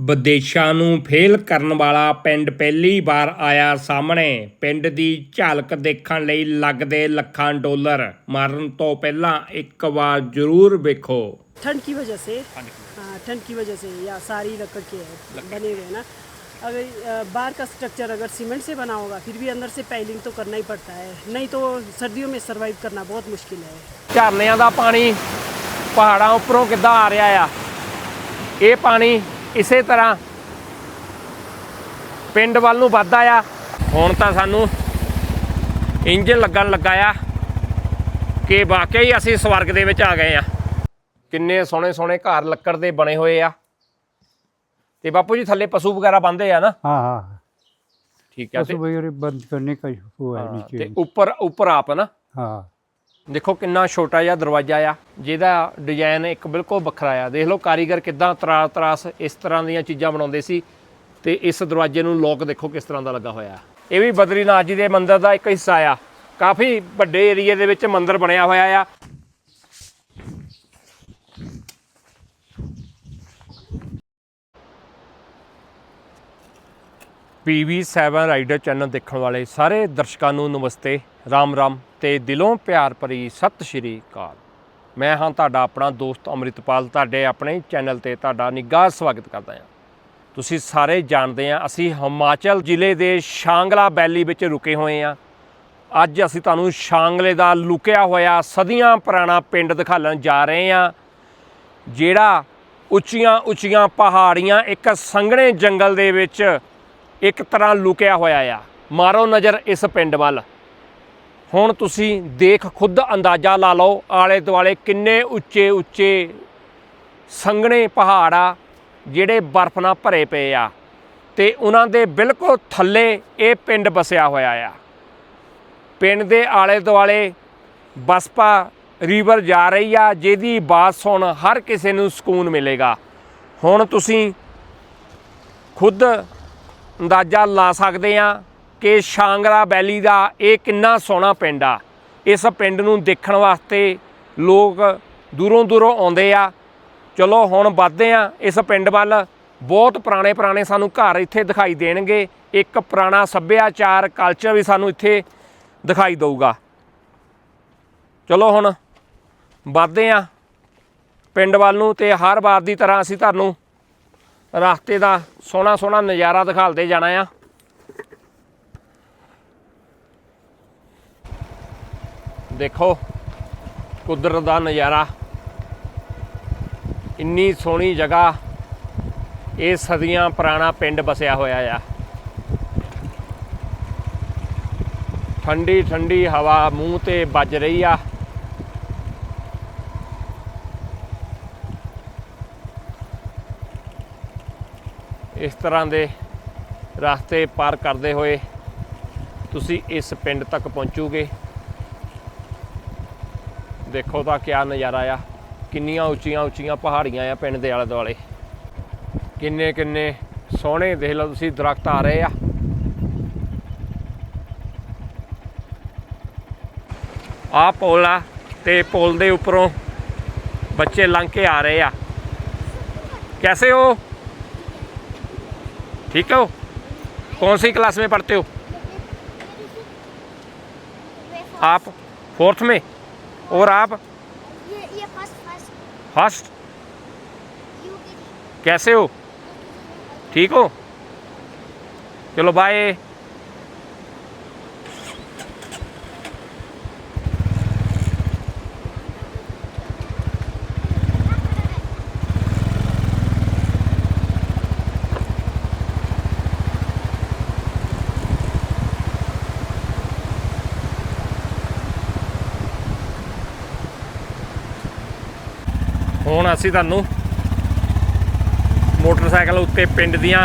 ਵਿਦੇਸ਼ਾਂ ਨੂੰ ਫੇਲ ਕਰਨ ਵਾਲਾ ਪਿੰਡ ਪਹਿਲੀ ਵਾਰ ਆਇਆ ਸਾਹਮਣੇ ਪਿੰਡ ਦੀ ਝਲਕ ਦੇਖਣ ਲਈ ਲੱਗਦੇ ਲੱਖਾਂ ਡਾਲਰ ਮਾਰਨ ਤੋਂ ਪਹਿਲਾਂ ਇੱਕ ਵਾਰ ਜ਼ਰੂਰ ਵੇਖੋ ठंड की वजह से हाँ ठंड की वजह से या सारी लकड़ के है बने हुए हैं ना अगर अ, बाहर का स्ट्रक्चर अगर सीमेंट से बना होगा फिर भी अंदर से पाइलिंग तो करना ही पड़ता है नहीं तो सर्दियों में सरवाइव करना बहुत मुश्किल है ਝਰਨਿਆਂ ਦਾ ਪਾਣੀ ਪਹਾੜਾਂ ਉੱਪਰੋਂ ਕਿੱਦਾਂ ਆ ਰਿਹਾ ਆ ਇਹ ਪਾਣੀ ਇਸੇ ਤਰ੍ਹਾਂ ਪਿੰਡ ਵੱਲ ਨੂੰ ਵੱਧਦਾ ਆ ਹੁਣ ਤਾਂ ਸਾਨੂੰ ਇੰਜਨ ਲੱਗਣ ਲੱਗਾ ਆ ਕਿ ਵਾਕਈ ਹੀ ਅਸੀਂ ਸਵਰਗ ਦੇ ਵਿੱਚ ਆ ਗਏ ਆ ਕਿੰਨੇ ਸੋਹਣੇ ਸੋਹਣੇ ਘਰ ਲੱਕੜ ਦੇ ਬਣੇ ਹੋਏ ਆ ਤੇ ਬਾਪੂ ਜੀ ਥੱਲੇ ਪਸ਼ੂ ਵਗੈਰਾ ਬੰਦੇ ਆ ਨਾ हाँ हाँ ਠੀਕ ਆ ਤੇ पशु वगैरह बंद करने का वो है ਹਾਂ, नीचे ਤੇ ਉੱਪਰ ਉੱਪਰ ਆਪ ਨਾ हाँ ਦੇਖੋ ਕਿੰਨਾ ਛੋਟਾ ਜਿਹਾ ਦਰਵਾਜ਼ਾ ਆ, ਜਿਹਦਾ ਡਿਜ਼ਾਈਨ ਇੱਕ ਬਿਲਕੁਲ ਵੱਖਰਾ ਆ। ਦੇਖ ਲਓ ਕਾਰੀਗਰ ਕਿੱਦਾਂ ਤਰਾਸ ਤਰਾਸ ਇਸ ਤਰ੍ਹਾਂ ਦੀਆਂ ਚੀਜ਼ਾਂ ਬਣਾਉਂਦੇ ਸੀ ਤੇ ਇਸ ਦਰਵਾਜ਼ੇ ਨੂੰ ਲੋਕ ਦੇਖੋ ਕਿਸ ਤਰ੍ਹਾਂ ਦਾ ਲੱਗਾ ਹੋਇਆ ਇਹ ਵੀ ਬਦਰੀਨਾਥ ਜੀ ਦੇ ਮੰਦਿਰ ਦਾ ਇੱਕ ਹਿੱਸਾ ਆ। ਕਾਫੀ ਵੱਡੇ ਏਰੀਏ ਦੇ ਵਿੱਚ ਮੰਦਿਰ ਬਣਿਆ ਹੋਇਆ ਆ। PV7 ਰਾਈਡਰ ਚੈਨਲ ਦੇਖਣ ਵਾਲੇ ਸਾਰੇ ਦਰਸ਼ਕਾਂ ਨੂੰ ਨਮਸਤੇ। ਰਾਮ ਰਾਮ ਤੇ ਦਿਲੋਂ ਪਿਆਰ ਭਰੀ ਸਤਿ ਸ਼੍ਰੀ ਅਕਾਲ। ਮੈਂ ਹਾਂ ਤੁਹਾਡਾ ਆਪਣਾ ਦੋਸਤ ਅੰਮ੍ਰਿਤਪਾਲ, ਤੁਹਾਡੇ ਆਪਣੇ ਚੈਨਲ ਤੇ ਤੁਹਾਡਾ ਨਿੱਘਾ ਸਵਾਗਤ ਕਰਦਾ ਹਾਂ। ਤੁਸੀਂ ਸਾਰੇ ਜਾਣਦੇ ਆ ਅਸੀਂ ਹਿਮਾਚਲ ਜ਼ਿਲ੍ਹੇ ਦੇ ਸ਼ਾਂਗਲਾ ਵੈਲੀ ਵਿੱਚ ਰੁਕੇ ਹੋਏ ਆ ਅੱਜ ਅਸੀਂ ਤੁਹਾਨੂੰ ਸ਼ਾਂਗਲੇ ਦਾ ਲੁਕਿਆ ਹੋਇਆ ਸਦੀਆਂ ਪੁਰਾਣਾ ਪਿੰਡ ਦਿਖਾਲਣ ਜਾ ਰਹੇ ਆ ਜਿਹੜਾ ਉੱਚੀਆਂ ਉੱਚੀਆਂ ਪਹਾੜੀਆਂ ਇੱਕ ਸੰਘਣੇ ਜੰਗਲ ਦੇ ਵਿੱਚ ਇੱਕ ਤਰ੍ਹਾਂ ਲੁਕਿਆ ਹੋਇਆ ਆ। ਮਾਰੋ ਨਜ਼ਰ ਇਸ ਪਿੰਡ ਵੱਲ। ਹੁਣ ਤੁਸੀਂ ਦੇਖ, ਖੁਦ ਅੰਦਾਜ਼ਾ ਲਾ ਲਓ ਆਲੇ ਦੁਆਲੇ ਕਿੰਨੇ ਉੱਚੇ ਉੱਚੇ ਸੰਘਣੇ ਪਹਾੜ ਆ, ਜਿਹੜੇ ਬਰਫ਼ ਨਾਲ ਭਰੇ ਪਏ ਆ। ਤੇ ਉਹਨਾਂ ਦੇ ਬਿਲਕੁਲ ਥੱਲੇ ਇਹ ਪਿੰਡ ਵਸਿਆ ਹੋਇਆ ਆ। ਪਿੰਡ ਦੇ ਆਲੇ ਦੁਆਲੇ ਬਸਪਾ ਰੀਵਰ ਜਾ ਰਹੀ ਆ, ਜਿਹਦੀ ਬਾਤ ਸੁਣ ਹਰ ਕਿਸੇ ਨੂੰ ਸਕੂਨ ਮਿਲੇਗਾ। ਹੁਣ ਤੁਸੀਂ ਖੁਦ ਅੰਦਾਜ਼ਾ ਲਾ ਸਕਦੇ ਆ ਕਿ ਸ਼ਾਂਗਰਾ ਵੈਲੀ ਦਾ ਇਹ ਕਿੰਨਾ ਸੋਹਣਾ ਪਿੰਡ ਆ। ਇਸ ਪਿੰਡ ਨੂੰ ਦੇਖਣ ਵਾਸਤੇ ਲੋਕ ਦੂਰੋਂ ਦੂਰੋਂ ਆਉਂਦੇ ਆ। ਚਲੋ ਹੁਣ ਵੱਧਦੇ ਆ। ਇਸ ਪਿੰਡ ਵੱਲ ਬਹੁਤ ਪੁਰਾਣੇ ਪੁਰਾਣੇ ਸਾਨੂੰ ਘਰ ਇੱਥੇ ਦਿਖਾਈ ਦੇਣਗੇ। ਇੱਕ ਪੁਰਾਣਾ ਸੱਭਿਆਚਾਰ ਕਲਚਰ ਵੀ ਸਾਨੂੰ ਇੱਥੇ ਦਿਖਾਈ ਦੇਊਗਾ। ਚਲੋ ਹੁਣ ਵੱਧਦੇ ਆ ਪਿੰਡ ਵੱਲ ਨੂੰ ਤੇ ਹਰ ਵਾਰ ਦੀ ਤਰ੍ਹਾਂ ਅਸੀਂ ਤੁਹਾਨੂੰ ਰਸਤੇ ਦਾ ਸੋਹਣਾ ਸੋਹਣਾ ਨਜ਼ਾਰਾ ਦਿਖਾਲਦੇ ਜਾਣਾ ਆ। ਦੇਖੋ, ਕੁਦਰਤ ਦਾ ਨਜ਼ਾਰਾ। ਇੰਨੀ ਸੋਹਣੀ ਜਗ੍ਹਾ, ਇਹ ਸਦੀਆਂ ਪੁਰਾਣਾ ਪਿੰਡ ਬਸਿਆ ਹੋਇਆ ਆ। ਠੰਡੀ ਠੰਡੀ ਹਵਾ ਮੂੰਹ ਤੇ ਵੱਜ ਰਹੀ ਆ। ਇਸ ਤਰ੍ਹਾਂ ਦੇ ਰਸਤੇ ਪਾਰ ਕਰਦੇ ਹੋਏ ਤੁਸੀਂ ਇਸ ਪਿੰਡ ਤੱਕ ਪਹੁੰਚੋਗੇ। ਦੇਖੋ ਤਾਂ ਕਿਆ ਨਜ਼ਾਰਾ ਆ ਕਿੰਨੀਆਂ ਉੱਚੀਆਂ ਉੱਚੀਆਂ ਪਹਾੜੀਆਂ ਆ ਪਿੰਡ ਦੇ ਆਲੇ ਦੁਆਲੇ ਕਿੰਨੇ ਕਿੰਨੇ ਸੋਹਣੇ ਦੇਖ ਲਓ ਤੁਸੀਂ ਦਰਖਤ ਆ ਰਹੇ ਆ ਆ ਪੁਲ ਆ ਤੇ ਪੁਲ ਦੇ ਉੱਪਰੋਂ ਬੱਚੇ ਲੰਘ ਕੇ ਆ ਰਹੇ ਆ कैसे हो ठीक हो कौन सी क्लास में पढ़ते हो आप फोर्थ में और आप ये ये फर्स्ट फर्स्ट फर्स्ट यू के जी कैसे हो ठीक हो चलो बाय ਅਸੀਂ ਤੁਹਾਨੂੰ। ਮੋਟਰਸਾਈਕਲ ਉੱਤੇ ਪਿੰਡ ਦੀਆਂ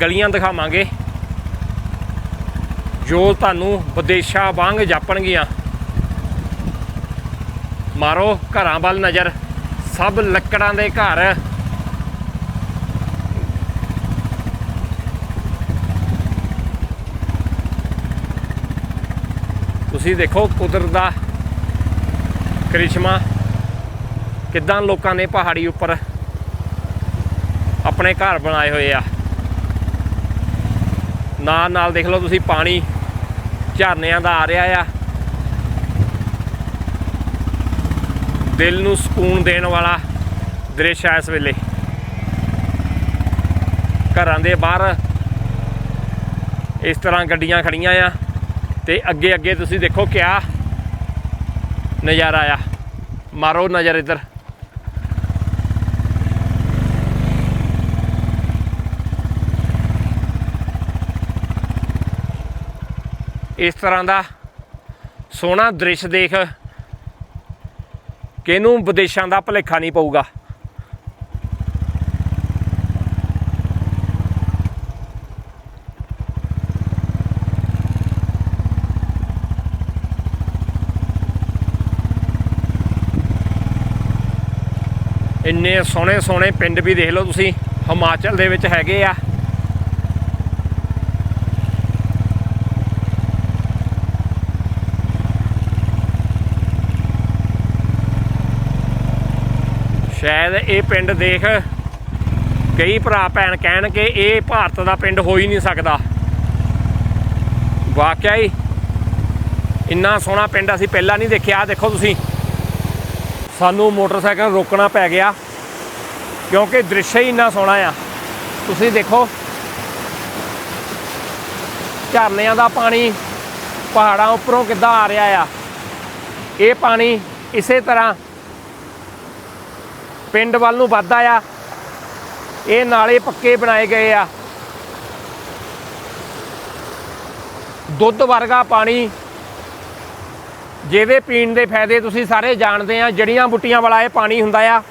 ਗਲੀਆਂ ਦਿਖਾਵਾਂਗੇ। ਜੋ ਤੁਹਾਨੂੰ ਵਿਦੇਸ਼ਾਂ ਵਾਂਗ ਜਾਪਣਗੀਆਂ। ਮਾਰੋ ਘਰਾਂ ਵੱਲ ਨਜ਼ਰ। ਸਭ ਲੱਕੜਾਂ ਦੇ ਘਰ। ਤੁਸੀਂ ਦੇਖੋ ਕੁਦਰਤ ਦਾ ਕਰਿਸ਼ਮਾ। ਕਿੱਦਾਂ ਲੋਕਾਂ ਨੇ ਪਹਾੜੀ ਉੱਪਰ ਆਪਣੇ ਘਰ ਬਣਾਏ ਹੋਏ ਆ। ਨਾਲ ਨਾਲ ਦੇਖ ਲਓ ਤੁਸੀਂ ਪਾਣੀ ਝਰਨਿਆਂ ਦਾ ਆ ਰਿਹਾ ਆ। ਦਿਲ ਨੂੰ ਸਕੂਨ ਦੇਣ ਵਾਲਾ ਦ੍ਰਿਸ਼ ਆ ਇਸ ਵੇਲੇ। ਘਰਾਂ ਦੇ ਬਾਹਰ ਇਸ ਤਰ੍ਹਾਂ ਗੱਡੀਆਂ ਖੜੀਆਂ ਆ ਤੇ ਅੱਗੇ ਅੱਗੇ ਤੁਸੀਂ ਦੇਖੋ ਕਿਆ ਨਜ਼ਾਰਾ ਆ। ਮਾਰੋ ਨਜ਼ਰ ਇੱਧਰ। ਇਸ ਤਰ੍ਹਾਂ ਦਾ ਸੋਹਣਾ ਦ੍ਰਿਸ਼ ਦੇਖ ਕਿਹਨੂੰ ਵਿਦੇਸ਼ਾਂ ਦਾ ਭੁਲੇਖਾ ਨਹੀਂ ਪਊਗਾ। ਇੰਨੇ ਸੋਹਣੇ ਸੋਹਣੇ ਪਿੰਡ ਵੀ ਦੇਖ ਲਓ ਤੁਸੀਂ, ਹਿਮਾਚਲ ਦੇ ਵਿੱਚ ਹੈਗੇ ਆ। ਸ਼ਾਇਦ ਇਹ ਪਿੰਡ ਦੇਖ ਕਈ ਭਰਾ ਭੈਣ ਕਹਿਣ ਕਿ ਇਹ ਭਾਰਤ ਦਾ ਪਿੰਡ ਹੋ ਹੀ ਨਹੀਂ ਸਕਦਾ। ਵਾਕਿਆ ਹੀ ਇੰਨਾ ਸੋਹਣਾ ਪਿੰਡ ਅਸੀਂ ਪਹਿਲਾਂ ਨਹੀਂ ਦੇਖਿਆ। ਆਹ ਦੇਖੋ ਤੁਸੀਂ। ਸਾਨੂੰ ਮੋਟਰਸਾਈਕਲ ਰੋਕਣਾ ਪੈ ਗਿਆ, ਕਿਉਂਕਿ ਦ੍ਰਿਸ਼ ਹੀ ਇੰਨਾ ਸੋਹਣਾ ਆ। ਤੁਸੀਂ ਦੇਖੋ, ਝਰਨਿਆਂ ਦਾ ਪਾਣੀ ਪਹਾੜਾਂ ਉੱਪਰੋਂ ਕਿੱਦਾਂ ਆ ਰਿਹਾ ਆ। ਇਹ ਪਾਣੀ ਇਸੇ ਤਰ੍ਹਾਂ ਪਿੰਡ ਵੱਲ ਨੂੰ ਵੱਧਦਾ ਆ। ਇਹ ਨਾਲੇ ਪੱਕੇ ਬਣਾਏ ਗਏ ਆ। ਦੁੱਧ ਵਰਗਾ ਪਾਣੀ, ਜਿਹਦੇ ਪੀਣ ਦੇ ਫਾਇਦੇ ਤੁਸੀਂ ਸਾਰੇ ਜਾਣਦੇ ਆ, ਜੜੀਆਂ ਬੁੱਟੀਆਂ ਵਾਲਾ ਇਹ ਪਾਣੀ ਹੁੰਦਾ ਆ।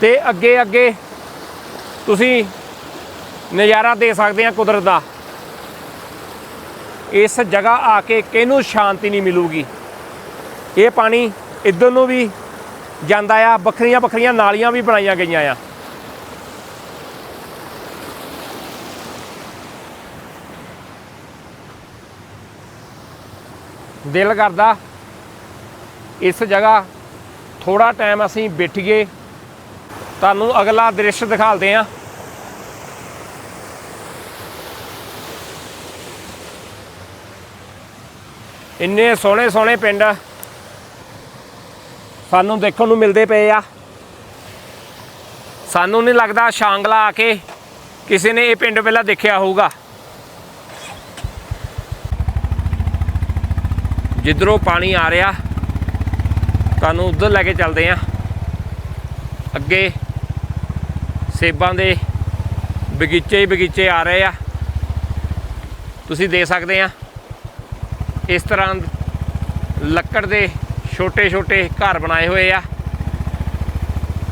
ਤੇ ਅੱਗੇ ਅੱਗੇ ਤੁਸੀਂ ਨਜ਼ਾਰਾ ਦੇ ਸਕਦੇ ਆ ਕੁਦਰਤ ਦਾ। ਇਸ ਜਗ੍ਹਾ ਆ ਕੇ ਕਿਹਨੂੰ ਸ਼ਾਂਤੀ ਨਹੀਂ ਮਿਲੂਗੀ। ਇਹ ਪਾਣੀ ਇੱਧਰ ਨੂੰ ਵੀ ਜਾਂਦਾ ਆ, ਵੱਖਰੀਆਂ ਵੱਖਰੀਆਂ ਨਾਲੀਆਂ ਵੀ ਬਣਾਈਆਂ ਗਈਆਂ ਆ। ਦਿਲ ਕਰਦਾ ਇਸ ਜਗ੍ਹਾ ਥੋੜਾ ਟਾਈਮ ਅਸੀਂ ਬੈਠੀਏ। ਤੁਹਾਨੂੰ ਅਗਲਾ ਦ੍ਰਿਸ਼ ਦਿਖਾਲਦੇ ਆ ਇੰਨੇ ਸੋਹਣੇ ਸੋਹਣੇ ਪਿੰਡ ਸਾਨੂੰ ਦੇਖਣ ਨੂੰ ਮਿਲਦੇ ਪਏ ਆ। ਸਾਨੂੰ ਨਹੀਂ ਲੱਗਦਾ ਸ਼ਾਂਗਲਾ ਆ ਕੇ ਕਿਸੇ ਨੇ ਇਹ ਪਿੰਡ ਪਹਿਲਾਂ ਦੇਖਿਆ ਹੋਊਗਾ। ਜਿੱਧਰੋਂ ਪਾਣੀ ਆ ਰਿਹਾ, ਤੁਹਾਨੂੰ ਉਧਰ ਲੈ ਕੇ ਚੱਲਦੇ ਆ। ਅੱਗੇ ਸੇਬਾਂ ਦੇ ਬਗੀਚੇ ਹੀ ਬਗੀਚੇ ਆ ਰਹੇ ਆ। ਤੁਸੀਂ ਦੇਖ ਸਕਦੇ ਆ, ਇਸ ਤਰ੍ਹਾਂ ਲੱਕੜ ਦੇ ਛੋਟੇ ਛੋਟੇ ਘਰ ਬਣਾਏ ਹੋਏ ਆ,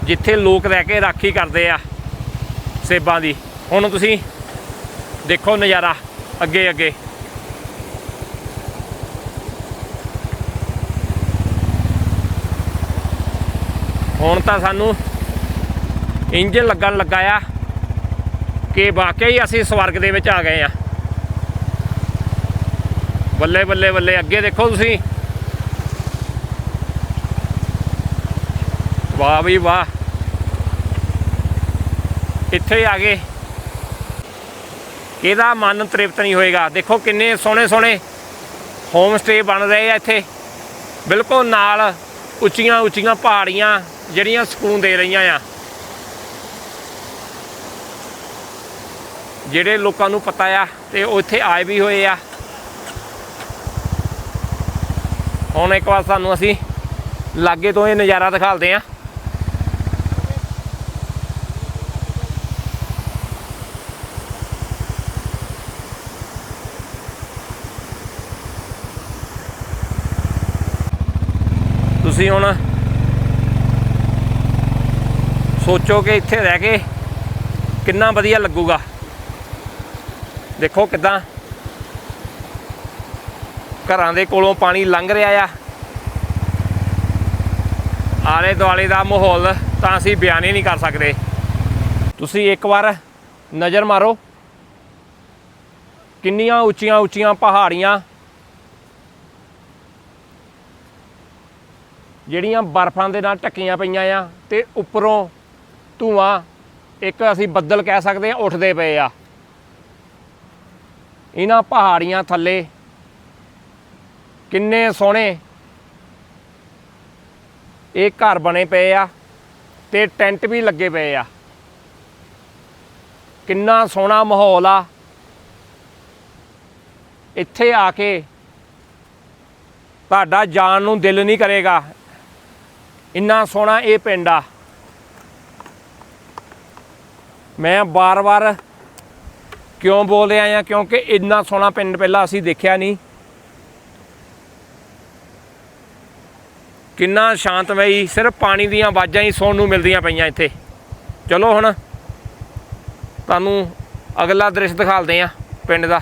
ਜਿੱਥੇ ਲੋਕ ਰਹਿ ਕੇ ਰਾਖੀ ਕਰਦੇ ਆ ਸੇਬਾਂ ਦੀ। ਹੁਣ ਤੁਸੀਂ ਦੇਖੋ ਨਜ਼ਾਰਾ ਅੱਗੇ ਅੱਗੇ ਹੁਣ ਤਾਂ ਸਾਨੂੰ ਇੰਜ ਲੱਗਣ ਲੱਗਾ ਆ ਕਿ ਵਾਕਿਆ ਹੀ ਅਸੀਂ ਸਵਰਗ ਦੇ ਵਿੱਚ ਆ ਗਏ ਆ। ਬੱਲੇ ਬੱਲੇ ਬੱਲੇ ਅੱਗੇ ਦੇਖੋ ਤੁਸੀਂ। ਵਾਹ ਵੀ ਵਾਹ। ਇੱਥੇ ਆ ਗਏ। ਇਹਦਾ ਮਨ ਤ੍ਰਿਪਤ ਨਹੀਂ ਹੋਏਗਾ। ਦੇਖੋ ਕਿੰਨੇ ਸੋਹਣੇ ਸੋਹਣੇ ਹੋਮ ਸਟੇ ਬਣ ਰਹੇ ਆ ਇੱਥੇ। ਬਿਲਕੁਲ ਨਾਲ ਉੱਚੀਆਂ ਉੱਚੀਆਂ ਪਹਾੜੀਆਂ ਜਿਹੜੀਆਂ ਸਕੂਨ ਦੇ ਰਹੀਆਂ ਆ। ਜਿਹੜੇ ਲੋਕਾਂ ਨੂੰ ਪਤਾ ਆ ਤੇ ਉਹ ਇੱਥੇ ਆਏ ਵੀ ਹੋਏ ਆ। ਹੁਣ ਇੱਕ ਵਾਰ ਸਾਨੂੰ ਅਸੀਂ ਲਾਗੇ ਤੋਂ ਇਹ ਨਜ਼ਾਰਾ ਦਿਖਾਲਦੇ ਆ। ਤੁਸੀਂ ਹੁਣ ਸੋਚੋ ਕਿ ਇੱਥੇ ਰਹਿ ਕੇ ਕਿੰਨਾ ਵਧੀਆ ਲੱਗੂਗਾ। ਦੇਖੋ ਕਿਦਾਂ ਘਰਾਂ ਦੇ ਕੋਲੋਂ ਪਾਣੀ ਲੰਘ ਰਿਹਾ ਆ। ਆਲੇ ਦੁਆਲੇ ਦਾ ਮਾਹੌਲ ਤਾਂ ਅਸੀਂ ਬਿਆਨ ਹੀ ਨਹੀਂ ਕਰ ਸਕਦੇ। ਤੁਸੀਂ ਇੱਕ ਵਾਰ ਨਜ਼ਰ ਮਾਰੋ। ਕਿੰਨੀਆਂ ਉੱਚੀਆਂ ਉੱਚੀਆਂ ਪਹਾੜੀਆਂ ਜਿਹੜੀਆਂ ਬਰਫ਼ਾਂ ਦੇ ਨਾਲ ਢੱਕੀਆਂ ਪਈਆਂ ਆ ਤੇ ਉੱਪਰੋਂ ਧੂਆਂ, ਇੱਕ ਅਸੀਂ ਬੱਦਲ ਕਹਿ ਸਕਦੇ ਆ ਉੱਠਦੇ ਪਏ ਆ। ਇਹਨਾਂ ਪਹਾੜੀਆਂ ਥੱਲੇ ਕਿੰਨੇ ਸੋਹਣੇ ਇਹ ਘਰ ਬਣੇ ਪਏ ਆ ਤੇ ਟੈਂਟ ਵੀ ਲੱਗੇ ਪਏ ਆ। ਕਿੰਨਾ ਸੋਹਣਾ ਮਾਹੌਲ ਆ। ਇੱਥੇ ਆ ਕੇ ਤੁਹਾਡਾ ਜਾਣ ਨੂੰ ਦਿਲ ਨਹੀਂ ਕਰੇਗਾ। ਇੰਨਾ ਸੋਹਣਾ ਇਹ ਪਿੰਡ ਆ। ਮੈਂ ਬਾਰ-ਬਾਰ ਕਿਉਂ ਬੋਲ ਰਿਹਾ ਆ ਕਿਉਂਕਿ ਇੰਨਾ ਸੋਹਣਾ ਪਿੰਡ ਪਹਿਲਾਂ ਅਸੀਂ ਦੇਖਿਆ ਨਹੀਂ। ਕਿੰਨਾ ਸ਼ਾਂਤਮਈ, ਸਿਰਫ ਪਾਣੀ ਦੀਆਂ ਆਵਾਜ਼ਾਂ ਹੀ ਸੁਣਨ ਨੂੰ ਮਿਲਦੀਆਂ ਪਈਆਂ ਇੱਥੇ। ਚਲੋ ਹੁਣ, ਤੁਹਾਨੂੰ ਅਗਲਾ ਦ੍ਰਿਸ਼ ਦਿਖਾਲਦੇ ਆ ਪਿੰਡ ਦਾ।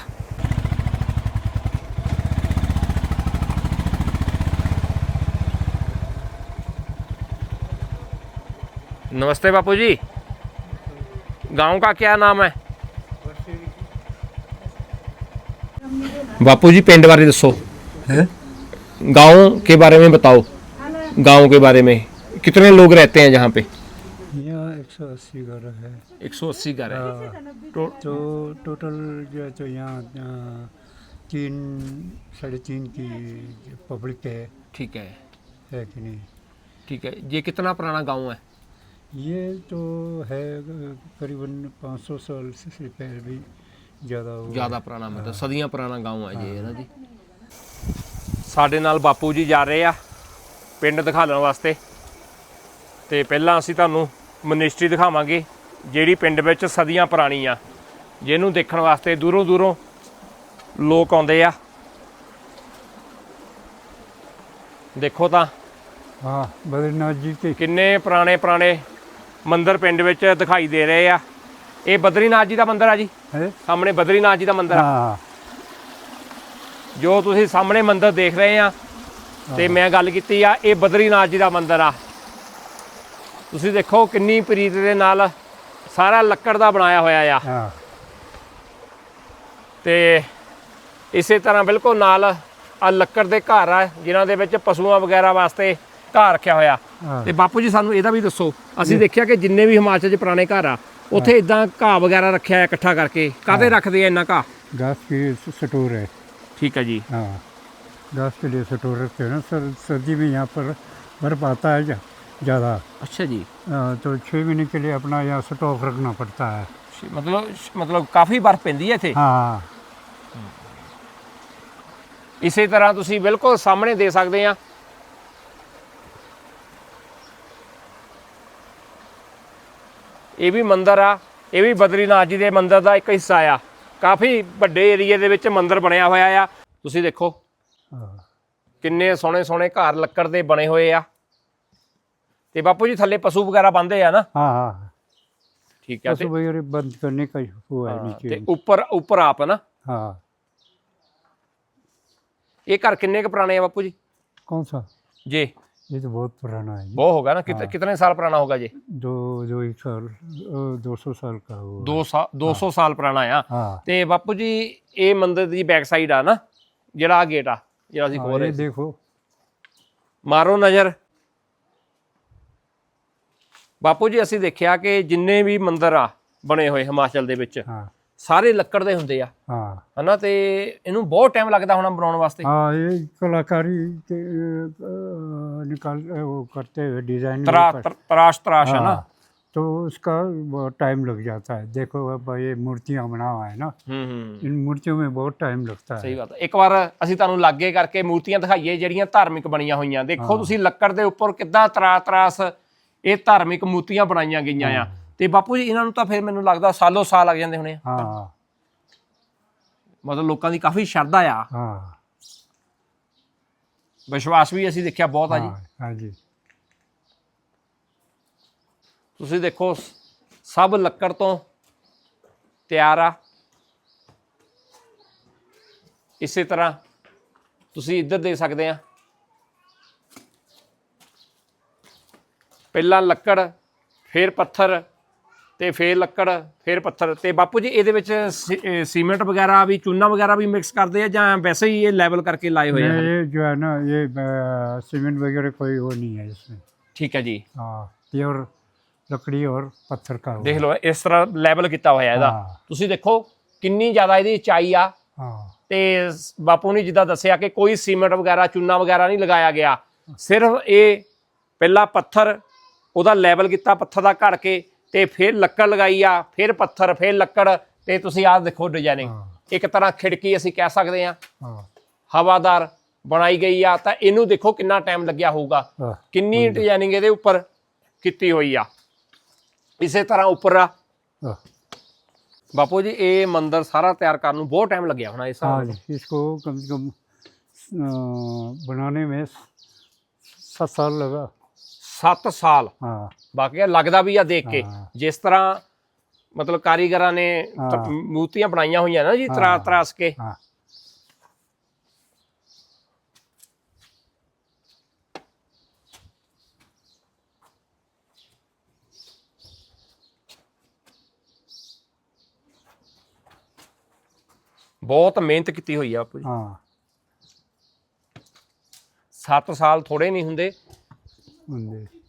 नमस्ते बापू जी गाँव का क्या नाम है? बापू जी पिंड बारे दसो। है? गाँव के बारे में बताओ। गाँव के बारे में। कितने लोग रहते हैं जहाँ पे? यहाँ एक सौ अस्सी घर है। 180 घर है। तो टोटल जो है तो यहाँ तीन साढ़े तीन की पब्लिक है। ठीक है। है कि नहीं? ठीक है। ये कितना पुराना गाँव है? ये तो है अ, करीबन 500 साल से पहले भी ज़्यादा हुआ ਜ਼ਿਆਦਾ ਪੁਰਾਣਾ ਮਤਲਬ ਸਦੀਆਂ ਪੁਰਾਣਾ ਗਾਉਂ ਹੈ ਜੀ ਇਹ ਨਾ ਜੀ ਸਾਡੇ ਨਾਲ ਬਾਪੂ ਜੀ ਜਾ ਰਹੇ ਆ ਪਿੰਡ ਦਿਖਾਉਣ ਵਾਸਤੇ ਤੇ ਪਹਿਲਾਂ ਅਸੀਂ ਤੁਹਾਨੂੰ ਮਨਿਸਟਰੀ ਦਿਖਾਵਾਂਗੇ ਜਿਹੜੀ ਪਿੰਡ ਵਿੱਚ ਸਦੀਆਂ ਪੁਰਾਣੀ ਆ ਜਿਹਨੂੰ ਦੇਖਣ ਵਾਸਤੇ ਦੂਰੋਂ ਦੂਰੋਂ ਲੋਕ ਆਉਂਦੇ ਆ ਦੇਖੋ ਤਾਂ हाँ बद्रीनाथ जी के ਕਿੰਨੇ ਪੁਰਾਣੇ ਪੁਰਾਣੇ ਮੰਦਰ ਪਿੰਡ ਵਿੱਚ ਦਿਖਾਈ ਦੇ ਰਹੇ ਆ। ਇਹ ਬਦਰੀਨਾਥ ਜੀ ਦਾ ਮੰਦਰ ਆ ਜੀ। ਹੈ? ਸਾਹਮਣੇ ਬਦਰੀਨਾਥ ਜੀ ਦਾ ਮੰਦਰ ਆ। ਜੋ ਤੁਸੀਂ ਸਾਹਮਣੇ ਮੰਦਰ ਦੇਖ ਰਹੇ ਆ ਤੇ ਮੈਂ ਗੱਲ ਕੀਤੀ ਆ ਇਹ ਬਦਰੀਨਾਥ ਜੀ ਦਾ ਮੰਦਰ ਆ। ਤੁਸੀਂ ਦੇਖੋ ਕਿੰਨੀ ਪ੍ਰੀਤ ਦੇ ਨਾਲ ਸਾਰਾ ਲੱਕੜ ਦਾ ਬਣਾਇਆ ਹੋਇਆ ਆ। ਹਾਂ। ਤੇ ਇਸੇ ਤਰ੍ਹਾਂ ਬਿਲਕੁਲ ਨਾਲ ਆ ਲੱਕੜ ਦੇ ਘਰ ਆ ਜਿਨ੍ਹਾਂ ਦੇ ਵਿੱਚ ਪਸ਼ੂਆਂ ਵਗੈਰਾ ਵਾਸਤੇ ਘਰ ਰੱਖਿਆ ਹੋਇਆ। ਤੇ ਬਾਪੂ ਜੀ ਸਾਨੂੰ ਇਹਦਾ ਵੀ ਦੱਸੋ ਅਸੀਂ ਦੇਖਿਆ ਕਿ ਜਿੰਨੇ ਵੀ ਹਿਮਾਚਲ 'ਚ ਪੁਰਾਣੇ ਘਰ ਆ ਉੱਥੇ ਇਦਾਂ ਘਾਹ ਵਗੈਰਾ ਰੱਖਿਆ ਹੈ ਇਕੱਠਾ ਕਰਕੇ ਕਾਹਦੇ ਰੱਖਦੇ ਆ ਇੰਨਾ ਘਾਹ घास की स्टोर है ਠੀਕ ਹੈ ਜੀ हाँ घास के लिए स्टोर रखते हैं ना सर सर्दी में यहाँ पर बर्फ आता है ज़्यादा ਅੱਛਾ ਜੀ तो छः महीने के लिए अपना यहाँ स्टॉक रखना पड़ता है ਮਤਲਬ ਮਤਲਬ ਕਾਫੀ ਬਰਫ਼ ਪੈਂਦੀ ਹੈ ਇੱਥੇ हाँ ਇਸੇ ਤਰ੍ਹਾਂ ਤੁਸੀਂ ਬਿਲਕੁਲ ਸਾਹਮਣੇ ਦੇ ਸਕਦੇ ਆ ਇਹ ਵੀ ਮੰਦਿਰ ਆ ਇਹ ਵੀ ਬਦਰੀਨਾਥ ਜੀ ਦੇ ਮੰਦਿਰ ਦਾ ਇੱਕ ਹਿੱਸਾ ਆ। ਕਾਫੀ ਵੱਡੇ ਏਰੀਆ ਦੇ ਵਿੱਚ ਮੰਦਿਰ ਬਣਿਆ ਹੋਇਆ ਆ। ਤੁਸੀਂ ਦੇਖੋ ਕਿੰਨੇ ਸੋਹਣੇ ਸੋਹਣੇ ਘਰ ਲੱਕੜ ਦੇ ਬਣੇ ਹੋਏ ਆ। ਤੇ ਬਾਪੂ ਜੀ ਥੱਲੇ ਪਸ਼ੂ ਵਗੈਰਾ ਬੰਦੇ ਆ ਨਾ? ਹਾਂ ਠੀਕ ਆ ਤੇ ਉੱਪਰ ਉੱਪਰ ਆਪ ਨਾ? ਹਾਂ। ਇਹ ਘਰ ਕਿੰਨੇ ਕੁ ਪੁਰਾਣੇ ਆ ਬਾਪੂ ਜੀ? ਕੌਣ ਸਾ? ਜੀ। ये तो बहुत पुराना है जी ਬਹੁਤ ਹੋਗਾ ਨਾ ਕਿਤ- ਕਿਤਨੇ ਸਾਲ ਪੁਰਾਣਾ ਹੋਗਾ ਜੀ दो दो एक साल दो सौ साल का वो 200 200 ਸਾਲ ਪੁਰਾਣਾ ਆ हाँ ਤੇ ਬਾਪੂ ਜੀ ਇਹ ਮੰਦਿਰ ਦੀ ਬੈਕ ਸਾਈਡ ਆ ਨਾ ਜਿਹੜਾ ਗੇਟ ਆ ਜਿਹੜਾ ਅਸੀਂ हाँ, ਖੋਲ ये ਰਹੇ ਸੀ। देखो ਮਾਰੋ ਨਜ਼ਰ ਬਾਪੂ ਜੀ ਅਸੀਂ ਦੇਖਿਆ ਕਿ ਜਿੰਨੇ ਵੀ ਮੰਦਿਰ ਆ ਬਣੇ ਹੋਏ ਹਿਮਾਚਲ ਦੇ ਵਿੱਚ हाँ ਸਾਰੇ ਲੱਕੜ ਦੇ ਹੁੰਦੇ ਆ हाँ ਹਨਾ ਤੇ ਇਹਨੂੰ ਬਹੁਤ ਟਾਈਮ ਲੱਗਦਾ ਹੋਣਾ ਬਣਾਉਣ ਵਾਸਤੇ हाँ ये कलाकारी के अ, निकाल वो करते हुए डिजाइन ਤਰਾ ਤਰ- ਤਰਾਸ਼ ਤਰਾਸ਼ ਹੈ ਨਾ तो उसका बहुत टाइम लग जाता है देखो अब ये मूर्तियाँ बना हुआ है ना ਹੂੰ ਹੂੰ इन मूर्तियों में बहुत टाइम लगता है ਸਹੀ ਗੱਲ ਹੈ। ਇੱਕ ਵਾਰ ਅਸੀਂ ਤੁਹਾਨੂੰ ਲਾਗੇ ਕਰਕੇ ਮੂਰਤੀਆਂ ਦਿਖਾਈਏ ਜਿਹੜੀਆਂ ਧਾਰਮਿਕ ਬਣੀਆਂ ਹੋਈਆਂ ਦੇਖੋ ਤੁਸੀਂ ਲੱਕੜ ਦੇ ਉੱਪਰ ਕਿੱਦਾਂ ਤਰਾ ਤਰਾਸ ਇਹ ਧਾਰਮਿਕ ਮੂਰਤੀਆਂ ਬਣਾਈਆਂ ਗਈਆਂ ਆ ਤੇ ਬਾਪੂ ਜੀ ਇਹਨਾਂ ਨੂੰ ਤਾਂ ਫਿਰ ਮੈਨੂੰ ਲੱਗਦਾ ਸਾਲੋ ਸਾਲ ਲੱਗ ਜਾਂਦੇ ਹੋਣੇ ਹਾਂ। ਮਤਲਬ ਲੋਕਾਂ ਦੀ ਕਾਫੀ ਸ਼ਰਧਾ ਆ। ਹਾਂ। ਵਿਸ਼ਵਾਸ ਵੀ ਅਸੀਂ ਦੇਖਿਆ ਬਹੁਤ ਆ ਜੀ। ਹਾਂ, ਹਾਂਜੀ। ਤੁਸੀਂ ਦੇਖੋ ਸਭ ਲੱਕੜ ਤੋਂ ਤਿਆਰ ਆ। ਇਸੇ ਤਰ੍ਹਾਂ ਤੁਸੀਂ ਇੱਧਰ ਦੇਖ ਸਕਦੇ ਆ। ਪਹਿਲਾਂ ਲੱਕੜ ਫਿਰ ਪੱਥਰ ਤੇ ਫੇਰ ਲੱਕੜ ਫੇਰ ਪੱਥਰ ਤੇ ਬਾਪੂ ਜੀ ਇਹਦੇ ਵਿੱਚ ਸੀ- ਅਹ ਸੀਮੈਂਟ ਵਗੈਰਾ ਵੀ ਚੂਨਾ ਵਗੈਰਾ ਵੀ ਮਿਕਸ ਕਰਦੇ ਆ ਜਾਂ ਵੈਸੇ ਹੀ ਇਹ ਲੈਵਲ ਕਰਕੇ ਲਾਏ ਹੋਏ ਆ नहीं, ये जो है ना ये अ, सीमेंट वगैरह कोई वो नहीं है इसमें ਠੀਕ ਹੈ ਜੀ हाँ प्योर लकड़ी और पत्थर का हुआ ਦੇਖ ਲਓ ਇਸ ਤਰ੍ਹਾਂ ਲੈਵਲ ਕੀਤਾ ਹੋਇਆ ਇਹਦਾ ਹਾਂ। ਤੁਸੀਂ ਦੇਖੋ ਕਿੰਨੀ ਜ਼ਿਆਦਾ ਇਹਦੀ ਉਚਾਈ ਆ हाँ ਤੇ ਸ- ਬਾਪੂ ਨੇ ਜਿੱਦਾਂ ਦੱਸਿਆ ਕਿ ਕੋਈ ਸੀਮੈਂਟ ਵਗੈਰਾ ਚੂਨਾ ਵਗੈਰਾ ਨਹੀਂ ਲਗਾਇਆ ਗਿਆ ਸਿਰਫ ਇਹ ਪਹਿਲਾ ਪੱਥਰ ਉਹਦਾ ਲੈਵਲ ਕੀਤਾ ਪੱਥਰ ਦਾ ਘੜ ਕੇ ਤੇ ਫਿਰ ਲੱਕੜ ਲਗਾਈ ਆ ਫਿਰ ਪੱਥਰ ਫਿਰ ਲੱਕੜ ਤੇ ਤੁਸੀਂ ਆਹ ਦੇਖੋ ਡਿਜ਼ਾਈਨਿੰਗ ਹਾਂ। ਇੱਕ ਤਰ੍ਹਾਂ ਖਿੜਕੀ ਅਸੀਂ ਕਹਿ ਸਕਦੇ ਆ हाँ ਹਵਾਦਾਰ ਬਣਾਈ ਗਈ ਆ ਤਾਂ ਇਹਨੂੰ ਦੇਖੋ ਕਿੰਨਾ ਟਾਈਮ ਲੱਗਿਆ ਹੋਊਗਾ हाँ, ਕਿੰਨੀ ਡਿਜ਼ਾਈਨਿੰਗ ਇਹਦੇ ਉੱਪਰ ਕੀਤੀ ਹੋਈ ਆ ਇਸੇ ਤਰ੍ਹਾਂ ਉੱਪਰ ਆ हाँ ਬਾਪੂ ਜੀ ਇਹ ਮੰਦਿਰ ਸਾਰਾ ਤਿਆਰ ਕਰਨ ਨੂੰ ਬਹੁਤ ਟਾਈਮ ਲੱਗਿਆ ਹੋਣਾ ਇਸ हाँ ਹਿਸਾਬ ਨਾਲ जी, इसको कम से कम अ, बनाने में सात साल लगा 7 ਸਾਲ हाँ ਬਾਕੀ ਲੱਗਦਾ ਵੀ ਆ ਦੇਖ ਕੇ। ਜਿਸ ਤਰ੍ਹਾਂ ਮਤਲਬ ਕਾਰੀਗਰਾਂ ਨੇ ਮੂਰਤੀਆਂ ਬਣਾਈਆਂ ਹੋਈਆਂ ਨਾ ਜੀ ਤਰਾ ਤਰਾਸ ਕੇ। ਬਹੁਤ ਮਿਹਨਤ ਕੀਤੀ ਹੋਈ ਆ ਆਪੂ ਹਾਂ। 7 ਸਾਲ ਥੋੜੇ ਨਹੀਂ ਹੁੰਦੇ। ਹੁੰਦੇ।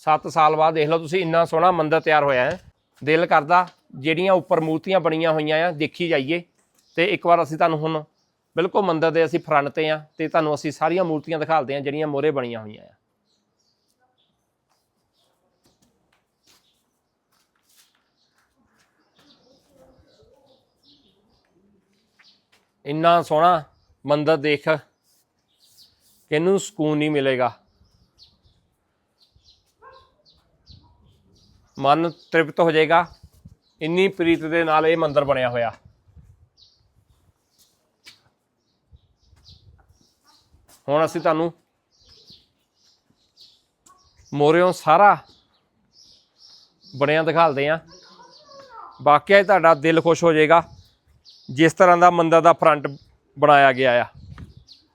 7 ਸਾਲ ਬਾਅਦ ਦੇਖ ਲਓ ਤੁਸੀਂ ਇੰਨਾ ਸੋਹਣਾ ਮੰਦਿਰ ਤਿਆਰ ਹੋਇਆ ਹੈ। ਦਿਲ ਕਰਦਾ ਜਿਹੜੀਆਂ ਉੱਪਰ ਮੂਰਤੀਆਂ ਬਣੀਆਂ ਹੋਈਆਂ ਆ, ਦੇਖੀ ਜਾਈਏ। ਤੇ ਇੱਕ ਵਾਰ ਅਸੀਂ ਤੁਹਾਨੂੰ ਹੁਣ ਬਿਲਕੁਲ ਮੰਦਿਰ ਦੇ ਅਸੀਂ ਫਰੰਟ ਤੇ ਆ ਤੇ ਤੁਹਾਨੂੰ ਅਸੀਂ ਸਾਰੀਆਂ ਮੂਰਤੀਆਂ ਦਿਖਾਲਦੇ ਆ ਜਿਹੜੀਆਂ ਮੋਰੇ ਬਣੀਆਂ ਹੋਈਆਂ ਆ। ਇੰਨਾ ਸੋਹਣਾ ਮੰਦਰ ਦੇਖ, ਕਿਹਨੂੰ ਸਕੂਨ ਨਹੀਂ ਮਿਲੇਗਾ। ਮਨ ਤ੍ਰਿਪਤ ਹੋ ਜਾਏਗਾ। ਇੰਨੀ ਪ੍ਰੀਤ ਦੇ ਨਾਲ ਇਹ ਮੰਦਿਰ ਬਣਿਆ ਹੋਇਆ। ਹੁਣ ਅਸੀਂ ਤੁਹਾਨੂੰ ਮੋਰਿਓਂ ਸਾਰਾ ਬਣਿਆ ਦਿਖਾਲਦੇ ਆ ਵਾਕਿਆ ਤੁਹਾਡਾ ਦਿਲ ਖੁਸ਼ ਹੋ ਜਾਏਗਾ। ਜਿਸ ਤਰ੍ਹਾਂ ਦਾ ਮੰਦਿਰ ਦਾ ਫਰੰਟ ਬਣਾਇਆ ਗਿਆ ਆ।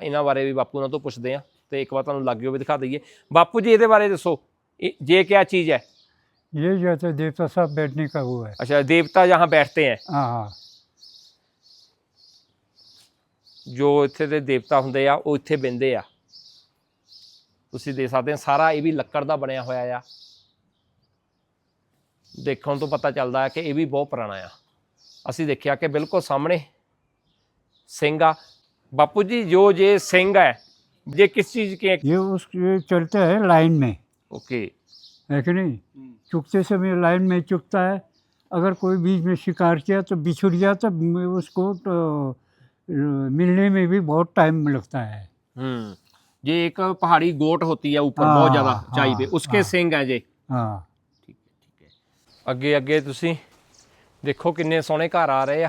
ਇਹਨਾਂ ਬਾਰੇ ਵੀ ਬਾਪੂ ਨਾਲ ਤੋਂ ਪੁੱਛਦੇ ਆ ਤੇ ਇੱਕ ਵਾਰ ਤੁਹਾਨੂੰ ਲੱਗਿਓ ਵੀ ਦਿਖਾ ਦਈਏ। ਬਾਪੂ ਜੀ, ਇਹਦੇ ਬਾਰੇ ਦੱਸੋ। ਇਹ ਜੇ ਕਿਆ ਚੀਜ਼ ਹੈ? ये जो है तो देवता साहब बैठने का वो है अच्छा देवता जहाँ बैठते हैं हाँ हाँ ਜੋ ਇੱਥੇ ਦੇ ਦੇਵਤਾ ਹੁੰਦੇ ਆ ਉਹ ਇੱਥੇ ਬਹਿੰਦੇ ਆ ਤੁਸੀਂ ਦੇਖ ਸਕਦੇ ਆ ਸਾਰਾ ਇਹ ਵੀ ਲੱਕੜ ਦਾ ਬਣਿਆ ਹੋਇਆ ਆ ਦੇਖਣ ਤੋਂ ਪਤਾ ਚੱਲਦਾ ਹੈ ਕਿ ਇਹ ਵੀ ਬਹੁਤ ਪੁਰਾਣਾ ਆ ਅਸੀਂ ਦੇਖਿਆ ਕਿ ਬਿਲਕੁਲ ਸਾਹਮਣੇ ਸਿੰਘ ਆ ਬਾਪੂ ਜੀ ਜੋ ਜੇ ਸਿੰਘ ਹੈ ਜੇ ਕਿਸ ਚੀਜ਼ ਕੇ ये उस ये चलते हैं लाइन में ਓਕੇ है कि नहीं चुकते समय लाइन में चुकता है अगर कोई बीच में शिकार किया तो बिछुड़ गया तो म- उसको तो मिलने में भी बहुत टाइम लगता है हम्म ये एक पहाड़ी गोट होती है ऊपर हाँ, बहुत ज्यादा हाँ, ऊंचाई पे उसके हाँ। ਸਿੰਘ ਹੈ ਜੇ हाँ ਠੀਕ ਹੈ ਠੀਕ ਹੈ ਅੱਗੇ ਅੱਗੇ ਤੁਸੀਂ ਦੇਖੋ ਕਿੰਨੇ ਸੋਹਣੇ ਘਰ ਆ ਰਹੇ ਆ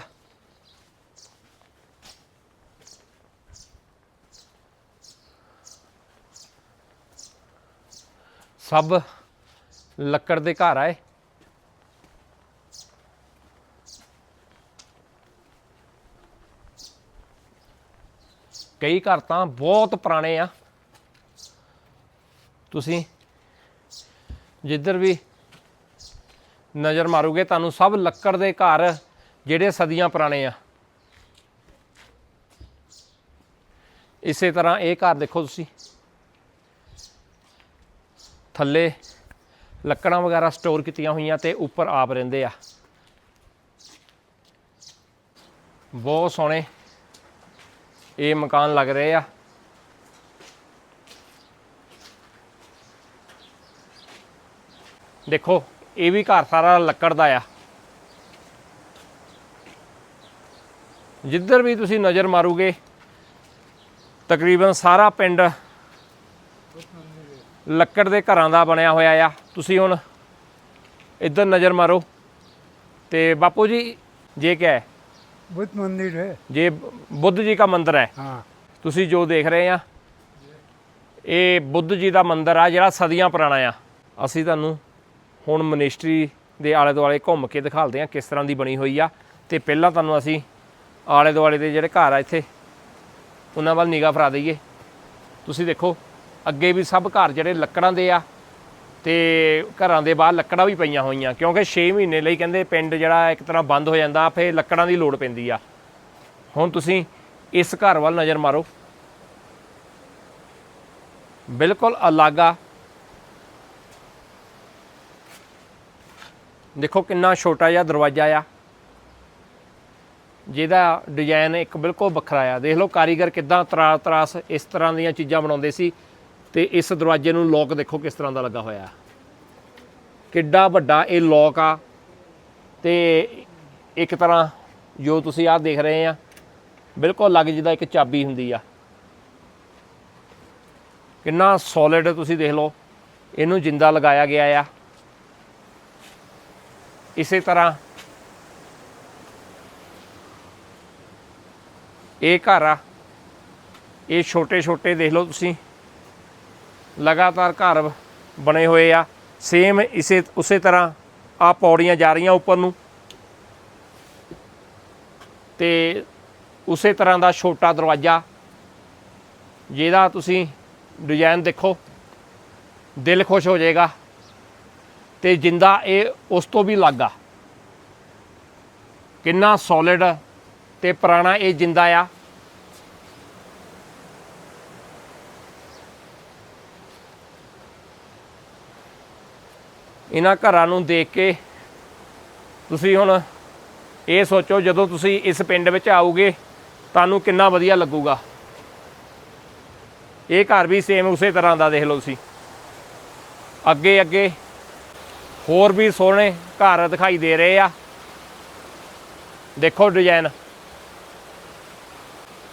ਸਭ ਲੱਕੜ ਦੇ ਘਰ ਆਏ ਕਈ ਘਰ ਤਾਂ ਬਹੁਤ ਪੁਰਾਣੇ ਆ। ਤੁਸੀਂ ਜਿੱਧਰ ਵੀ ਨਜ਼ਰ ਮਾਰੋਗੇ, ਤੁਹਾਨੂੰ ਸਭ ਲੱਕੜ ਦੇ ਘਰ ਜਿਹੜੇ ਸਦੀਆਂ ਪੁਰਾਣੇ ਆ। ਇਸੇ ਤਰ੍ਹਾਂ ਇਹ ਘਰ ਦੇਖੋ ਤੁਸੀਂ। ਥੱਲੇ ਲੱਕੜਾਂ ਵਗੈਰਾ ਸਟੋਰ ਕੀਤੀਆਂ ਹੋਈਆਂ ਤੇ ਉੱਪਰ ਆਪ ਰਹਿੰਦੇ ਆ। ਬਹੁਤ ਸੋਹਣੇ ਇਹ ਮਕਾਨ ਲੱਗ ਰਹੇ ਆ। ਦੇਖੋ, ਇਹ ਵੀ ਘਰ ਸਾਰਾ ਲੱਕੜ ਦਾ ਆ। ਜਿੱਧਰ ਵੀ ਤੁਸੀਂ ਨਜ਼ਰ ਮਾਰੋਗੇ, ਤਕਰੀਬਨ ਸਾਰਾ ਪਿੰਡ ਲੱਕੜ ਦੇ ਘਰਾਂ ਦਾ ਬਣਿਆ ਹੋਇਆ ਆ ਤੁਸੀਂ ਹੁਣ ਇੱਧਰ ਨਜ਼ਰ ਮਾਰੋ ਤੇ ਬਾਪੂ ਜੀ ਜੇ ਕਿਆ ਹੈ बुद्ध मंदिर है ਜੇ ਬੁੱਧ ਜੀ ਦਾ ਮੰਦਿਰ ਹੈ हाँ ਤੁਸੀਂ ਜੋ ਦੇਖ ਰਹੇ ਆ ਇਹ ਬੁੱਧ ਜੀ ਦਾ ਮੰਦਿਰ ਆ ਜਿਹੜਾ ਸਦੀਆਂ ਪੁਰਾਣਾ ਆ ਅਸੀਂ ਤੁਹਾਨੂੰ ਹੁਣ ਮਨਿਸਟਰੀ ਦੇ ਆਲੇ ਦੁਆਲੇ ਘੁੰਮ ਕੇ ਦਿਖਾਲਦੇ ਆ ਕਿਸ ਤਰ੍ਹਾਂ ਦੀ ਬਣੀ ਹੋਈ ਆ ਤੇ ਪਹਿਲਾਂ ਤੁਹਾਨੂੰ ਅਸੀਂ ਆਲੇ ਦੁਆਲੇ ਦੇ ਜਿਹੜੇ ਘਰ ਆ ਇੱਥੇ ਉਹਨਾਂ ਵੱਲ ਨਿਗਾਹ ਫਰਾ ਦਈਏ ਤੁਸੀਂ ਦੇਖੋ ਅੱਗੇ ਵੀ ਸਭ ਘਰ ਜਿਹੜੇ ਲੱਕੜਾਂ ਦੇ ਆ ਤੇ ਘਰਾਂ ਦੇ ਬਾਹਰ ਲੱਕੜਾਂ ਵੀ ਪਈਆਂ ਹੋਈਆਂ, ਕਿਉਂਕਿ 6 ਮਹੀਨੇ ਲਈ ਕਹਿੰਦੇ ਪਿੰਡ ਜਿਹੜਾ ਇੱਕ ਤਰ੍ਹਾਂ ਬੰਦ ਹੋ ਜਾਂਦਾ, ਫਿਰ ਲੱਕੜਾਂ ਦੀ ਲੋੜ ਪੈਂਦੀ ਆ। ਹੁਣ ਤੁਸੀਂ ਇਸ ਘਰ ਵੱਲ ਨਜ਼ਰ ਮਾਰੋ। ਬਿਲਕੁਲ ਅਲੱਗ। ਆ ਦੇਖੋ ਕਿੰਨਾ ਛੋਟਾ ਜਿਹਾ ਦਰਵਾਜ਼ਾ ਆ। ਜਿਹਦਾ ਡਿਜ਼ਾਈਨ ਇੱਕ ਬਿਲਕੁਲ ਵੱਖਰਾ ਆ। ਦੇਖ ਲਓ ਕਾਰੀਗਰ ਕਿਦਾਂ ਤਰਾਸ ਤਰਾਸ ਇਸ ਤਰ੍ਹਾਂ ਦੀਆਂ ਚੀਜ਼ਾਂ ਬਣਾਉਂਦੇ ਸੀ। ਤੇ ਇਸ ਦਰਵਾਜ਼ੇ ਨੂੰ ਲੋਕ ਦੇਖੋ ਕਿਸ ਤਰ੍ਹਾਂ ਦਾ ਲੱਗਾ ਹੋਇਆ ਕਿੱਡਾ ਵੱਡਾ ਇਹ ਲੋਕ ਆ। ਤੇ ਇੱਕ ਤਰ੍ਹਾਂ ਜੋ ਤੁਸੀਂ ਆਹ ਦੇਖ ਰਹੇ ਆ, ਬਿਲਕੁਲ ਲੱਗ ਜਿੱਦਾਂ ਇੱਕ ਚਾਬੀ ਹੁੰਦੀ ਆ। ਕਿੰਨਾ ਸੋਲਿਡ ਤੁਸੀਂ ਦੇਖ ਲਓ, ਇਹਨੂੰ ਜਿੰਦਾ ਲਗਾਇਆ ਗਿਆ ਆ। ਇਸੇ ਤਰ੍ਹਾਂ ਇਹ ਘਰ ਆ। ਇਹ ਛੋਟੇ ਛੋਟੇ ਦੇਖ ਲਓ ਤੁਸੀਂ। ਲਗਾਤਾਰ ਘਰ ਬਣੇ ਹੋਏ ਆ। ਸੇਮ ਇਸੇ, ਉਸੇ ਤਰ੍ਹਾਂ ਆ ਪੌੜੀਆਂ ਜਾ ਰਹੀਆਂ ਉੱਪਰ ਨੂੰ। ਤੇ ਉਸੇ ਤਰ੍ਹਾਂ ਦਾ ਛੋਟਾ ਦਰਵਾਜ਼ਾ, ਜਿਹਦਾ ਤੁਸੀਂ ਡਿਜ਼ਾਈਨ ਦੇਖੋ, ਦਿਲ ਖੁਸ਼ ਹੋ ਜਾਏਗਾ। ਤੇ ਜਿੰਦਾ ਇਹ ਉਸ ਤੋਂ ਵੀ ਅਲੱਗ ਆ। ਕਿੰਨਾ ਸੋਲਿਡ ਤੇ ਪੁਰਾਣਾ ਇਹ ਜਿੰਦਾ ਆ। ਇਹਨਾਂ ਘਰਾਂ ਨੂੰ ਦੇਖ ਕੇ ਤੁਸੀਂ ਹੁਣ ਇਹ ਸੋਚੋ ਜਦੋਂ ਤੁਸੀਂ ਇਸ ਪਿੰਡ ਵਿੱਚ ਆਓਗੇ, ਤੁਹਾਨੂੰ ਕਿੰਨਾ ਵਧੀਆ ਲੱਗੂਗਾ। ਇਹ ਘਰ ਵੀ ਸੇਮ ਉਸੇ ਤਰ੍ਹਾਂ ਦਾ ਦੇਖ ਲਓ ਤੁਸੀਂ। ਅੱਗੇ ਅੱਗੇ ਹੋਰ ਵੀ ਸੋਹਣੇ ਘਰ ਦਿਖਾਈ ਦੇ ਰਹੇ ਆ। ਦੇਖੋ ਡਿਜ਼ਾਈਨ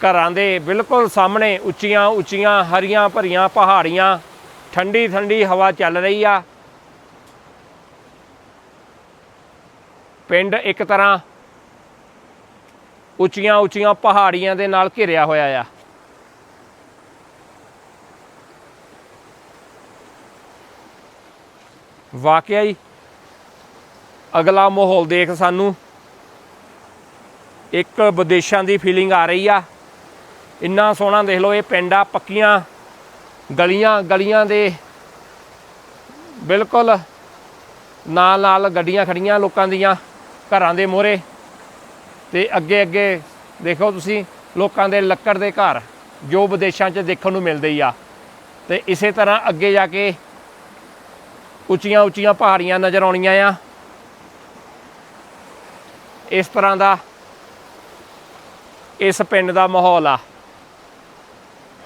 ਘਰਾਂ ਦੇ ਬਿਲਕੁਲ ਸਾਹਮਣੇ ਉੱਚੀਆਂ ਉੱਚੀਆਂ ਹਰੀਆਂ ਭਰੀਆਂ ਪਹਾੜੀਆਂ ਠੰਡੀ ਠੰਡੀ ਹਵਾ ਚੱਲ ਰਹੀ ਆ। ਪਿੰਡ ਇੱਕ ਤਰ੍ਹਾਂ ਉੱਚੀਆਂ ਉੱਚੀਆਂ ਪਹਾੜੀਆਂ ਦੇ ਨਾਲ ਘਿਰਿਆ ਹੋਇਆ ਆ। ਵਾਕਿਆ ਹੀ ਅਗਲਾ ਮਾਹੌਲ ਦੇਖ ਸਾਨੂੰ ਇੱਕ ਵਿਦੇਸ਼ਾਂ ਦੀ ਫੀਲਿੰਗ ਆ ਰਹੀ ਆ। ਇੰਨਾ ਸੋਹਣਾ ਦੇਖ ਲਓ ਇਹ ਪਿੰਡ ਆ, ਪੱਕੀਆਂ ਗਲੀਆਂ ਗਲੀਆਂ ਦੇ ਬਿਲਕੁਲ ਨਾਲ ਨਾਲ ਗੱਡੀਆਂ ਖੜੀਆਂ ਲੋਕਾਂ ਦੀਆਂ। ਘਰਾਂ ਦੇ ਮੋਹਰੇ ਤੇ ਅੱਗੇ ਅੱਗੇ ਦੇਖੋ ਤੁਸੀਂ ਲੋਕਾਂ ਦੇ ਲੱਕੜ ਦੇ ਘਰ ਜੋ ਵਿਦੇਸ਼ਾਂ 'ਚ ਦੇਖਣ ਨੂੰ ਮਿਲਦੇ ਹੀ ਆ। ਤੇ ਇਸੇ ਤਰ੍ਹਾਂ ਅੱਗੇ ਜਾ ਕੇ ਉੱਚੀਆਂ ਉੱਚੀਆਂ ਪਹਾੜੀਆਂ ਨਜ਼ਰ ਆਉਣੀਆਂ ਆ। ਇਸ ਤਰ੍ਹਾਂ ਦਾ ਇਸ ਪਿੰਡ ਦਾ ਮਾਹੌਲ ਆ।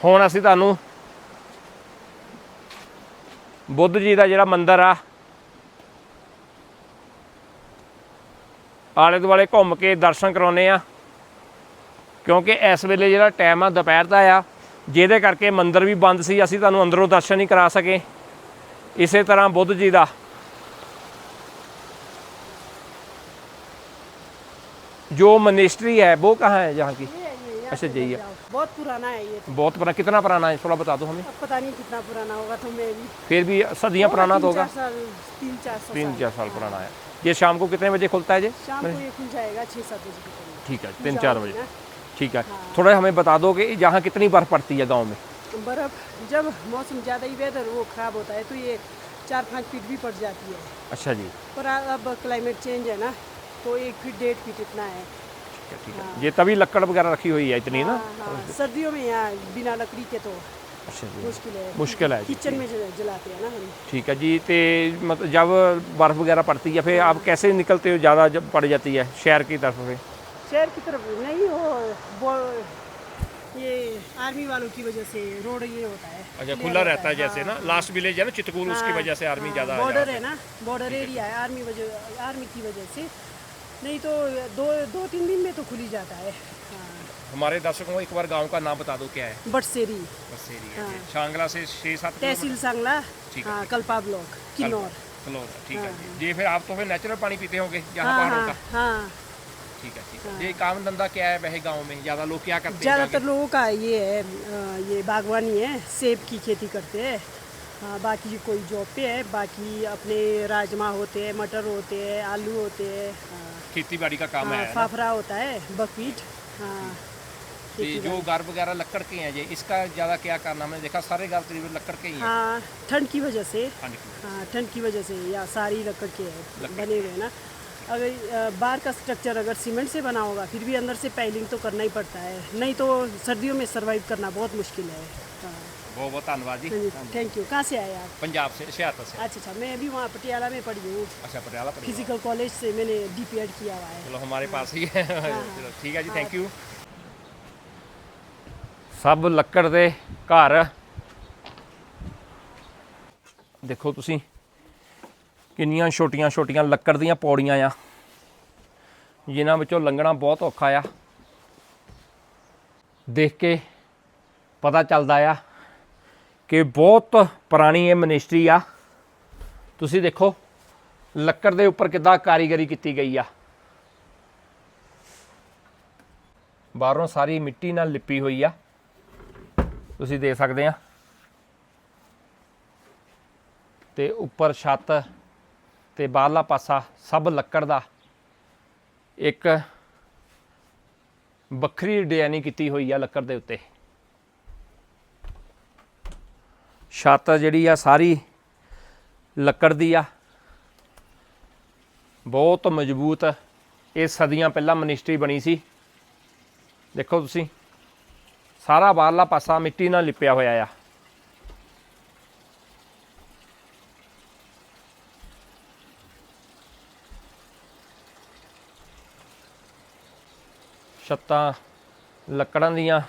ਹੁਣ ਅਸੀਂ ਤੁਹਾਨੂੰ ਬੁੱਧ ਜੀ ਦਾ ਜਿਹੜਾ ਮੰਦਿਰ ਆ ਆਲੇ ਦੁਆਲੇ ਘੁੰਮ ਕੇ ਦਰਸ਼ਨ ਕਰਾਉਨੇ ਆ ਕਿਉਂਕਿ ਇਸ ਵੇਲੇ ਜਿਹੜਾ ਟਾਈਮ ਆ ਦੁਪਹਿਰ ਦਾ ਆ ਜਿਹਦੇ ਕਰਕੇ ਮੰਦਿਰ ਵੀ ਬੰਦ ਸੀ ਅਸੀਂ ਤੁਹਾਨੂੰ ਅੰਦਰੋਂ ਦਰਸ਼ਨ ਨਹੀਂ ਕਰਾ ਸਕੇ ਇਸੇ ਤਰ੍ਹਾਂ ਬੁੱਧ ਜੀ ਦਾ जो मनिस्ट्री है वो कहाँ है जहाँ की ये है, ये यहाँ अच्छा से जी बन है जाओ। बहुत पुराना है ये तो। बहुत पुराना कितना पुराना है? थोड़ा बता दो हमें। पता नहीं कितना पुराना होगा तो मैं भी फिर भी सदियाँ पुराना तो होगा। साल तीन चार सौ तीन साल। चार साल पुराना है। ये शाम को कितने बजे खुलता है जी शाम को ये खुल जाएगा छः सात बजे ठीक है तीन चार बजे। ठीक है। थोड़ा हमें बता दो कि यहाँ कितनी बर्फ़ पड़ती है गाँव में? बर्फ़ जब मौसम ज़्यादा ही वेदर वो ख़राब होता है तो ये चार पाँच फीट भी पड़ जाती है। अच्छा जी। पर अब क्लाइमेट चेंज है ना तो एक फीट डेढ़ फीट इतना है। ठीक है, ठीक है ये तभी लकड़ वगैरह रखी हुई है इतनी ना हाँ, हाँ, सर्दियों में यहाँ बिना लकड़ी के तो अच्छा जी मुश्किल है मुश्किल है जी, किचन में जला- जलाते हैं ना हम ठीक है जी तो मतलब जब बर्फ़ वगैरह पड़ती है फिर आप कैसे निकलते हो ज़्यादा जब पड़ जाती है शहर की तरफ से शहर की तरफ नहीं हो वो ये आर्मी वालों की वजह से रोड ये होता है अच्छा clear खुला होता रहता है जैसे ना लास्ट विलेज है ना चितकूल उसकी हाँ, वजह से आर्मी हाँ, ज़्यादा बॉर्डर है ना बॉर्डर एरिया है आर्मी वजह आर्मी की वजह से नहीं तो दो दो तीन दिन में तो खुल ही जाता है। हाँ हमारे दर्शकों को एक बार गाँव का नाम बता दो क्या है? बटसेरी। बसेरी हाँ। है। शांगला से छः सात तहसील सांगला है, कल्पा ब्लॉक किन्नौर। फ्लोर ठीक है हाँ, जी। जी फिर आप तो फिर नेचुरल पानी पीते होंगे यहाँ हाँ पहाड़ों हाँ का। हाँ। ठीक है ठीक है। ये काम धंधा क्या है वह गाँव में? ज़्यादा लोग क्या करते हैं ज़्यादातर? लोगों का ये है ये बागवानी है सेब की खेती करते हैं। हाँ बाकी कोई जॉब पे है बाकी अपने राजमा होते हैं मटर होते हैं आलू होते हैं हाँ, खेती बाड़ी का काम हाँ, है फाफरा होता है बकवीट हाँ। जो। घर वगैरह लकड़ के हैं जी इसका ज़्यादा क्या करना मैंने देखा सारे घर करीब लकड़ के ही हैं। हाँ ठंड की वजह से हाँ हाँ ठंड की वजह से या सारी लकड़ के है बने हुए ना। अगर बाहर का स्ट्रक्चर अगर सीमेंट से बना होगा फिर भी अंदर से पैलिंग तो करना ही पड़ता है। नहीं तो सर्दियों में सर्वाइव करना बहुत मुश्किल है। हाँ। बहुत बहुत धन्यवाद जी हाँ जी थैंक यू कहाँ से आए आप पंजाब से हुशियारपुर से अच्छा अच्छा मैं अभी वहाँ पटियाला में पढ़ी हूँ अच्छा पटियाला पर फिजिकल कॉलेज से मैंने डी किया हुआ है चलो हमारे पास ही है हाँ। चलो ठीक है जी थैंक यू ਸਭ ਲੱਕੜ ਦੇ ਘਰ ਦੇਖੋ ਤੁਸੀਂ ਕਿੰਨੀਆਂ ਛੋਟੀਆਂ ਛੋਟੀਆਂ ਲੱਕੜ ਦੀਆਂ ਪੌੜੀਆਂ ਆ ਜਿਨ੍ਹਾਂ ਵਿੱਚੋਂ ਲੰਘਣਾ ਬਹੁਤ ਔਖਾ ਆ ਦੇਖ ਕੇ ਪਤਾ ਚੱਲਦਾ ਆ ਕਿ ਬਹੁਤ ਪੁਰਾਣੀ ਇਹ ਮਨਿਸਟਰੀ ਆ। ਤੁਸੀਂ ਦੇਖੋ, ਲੱਕੜ ਦੇ ਉੱਪਰ ਕਿੱਦਾਂ ਕਾਰੀਗਰੀ ਕੀਤੀ ਗਈ ਆ। ਬਾਹਰੋਂ ਸਾਰੀ ਮਿੱਟੀ ਨਾਲ ਲਿਪੀ ਹੋਈ ਆ। ਤੁਸੀਂ ਦੇਖ ਸਕਦੇ ਆ। ਤੇ ਉੱਪਰ ਛੱਤ ਤੇ ਬਾਹਰਲਾ ਪਾਸਾ ਸਭ ਲੱਕੜ ਦਾ। ਇੱਕ ਵੱਖਰੀ ਡਿਜ਼ਾਈਨਿੰਗ ਕੀਤੀ ਹੋਈ ਆ ਲੱਕੜ ਦੇ ਉੱਤੇ। ਛੱਤ ਜਿਹੜੀ ਆ ਸਾਰੀ ਲੱਕੜ ਦੀ ਆ। ਬਹੁਤ ਮਜ਼ਬੂਤ ਇਹ ਸਦੀਆਂ ਪਹਿਲਾਂ ਮਿਨਿਸਟਰੀ ਬਣੀ ਸੀ। ਦੇਖੋ ਤੁਸੀਂ, ਸਾਰਾ ਬਾਹਰਲਾ ਪਾਸਾ ਮਿੱਟੀ ਨਾਲ ਲਿਪਿਆ ਹੋਇਆ ਆ। ਛੱਤਾਂ ਲੱਕੜਾਂ ਦੀਆਂ